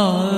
Oh.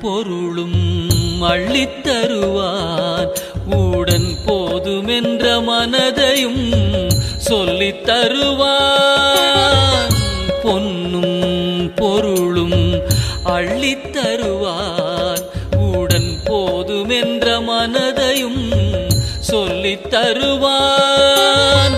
பொருளும் அள்ளித்தருவார். உடன் போதுமென்ற மனதையும் சொல்லித் தருவார் பொன்னும் பொருளும் அள்ளித்தருவார். உடன் போதுமென்ற மனதையும் சொல்லித் தருவான்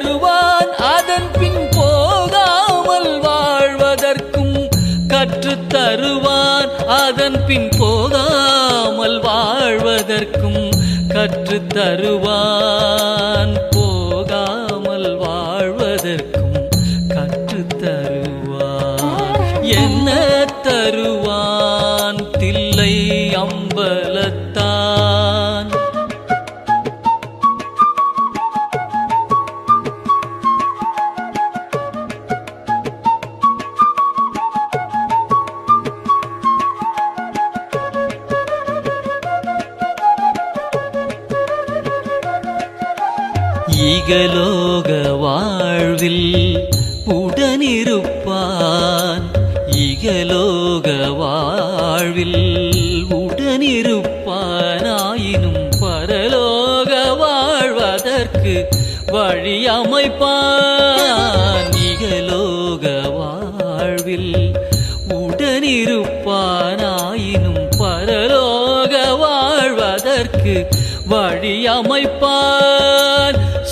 தருவான் அதன் பின் போகாமல் வாழ்வதற்கும் கற்றுத் தருவான் அதன் பின் போகாமல் வாழ்வதற்கும் கற்றுத் தருவான். போகாமல் வாழ்வதற்கும் கற்றுத் தருவான். என்ன ஈகலோக வாழ்வில் உடனிருப்பான். இகலோக வாழ்வில் உடனிருப்பானாயினும் பரலோக வாழ்வதற்கு வழியமைப்பான். இகலோக வாழ்வில் உடனிருப்பானாயினும் பரலோக வாழ்வதற்கு வழியமைப்பான்.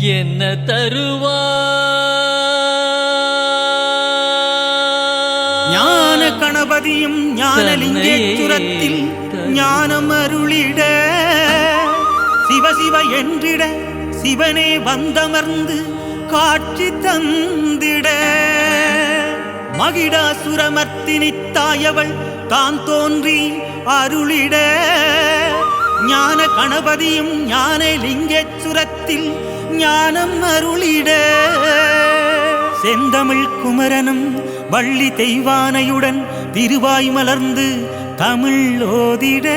என்ன தருவான் ஞான கணபதியும் ஞானலிங்கேச்சுரத்தில் ஞானம் அருளிட. சிவசிவ என்றிட சிவனே வந்தமர்ந்து காட்சி தந்திட. மகிடாசுரமர்த்தினி தாயவள் தான் தோன்றி அருளிட. ஞான கணபதியும் ஞான லிங்கேச்சுரத்தில் ஞானம் அருளிட. செந்தமிழ் குமரனும் வள்ளி தெய்வானையுடன் திருவாய் மலர்ந்து தமிழ் ஓதிட.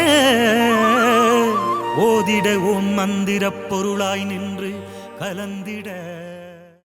ஓதிட ஓம் மந்திரப் பொருளாய் நின்று கலந்திட.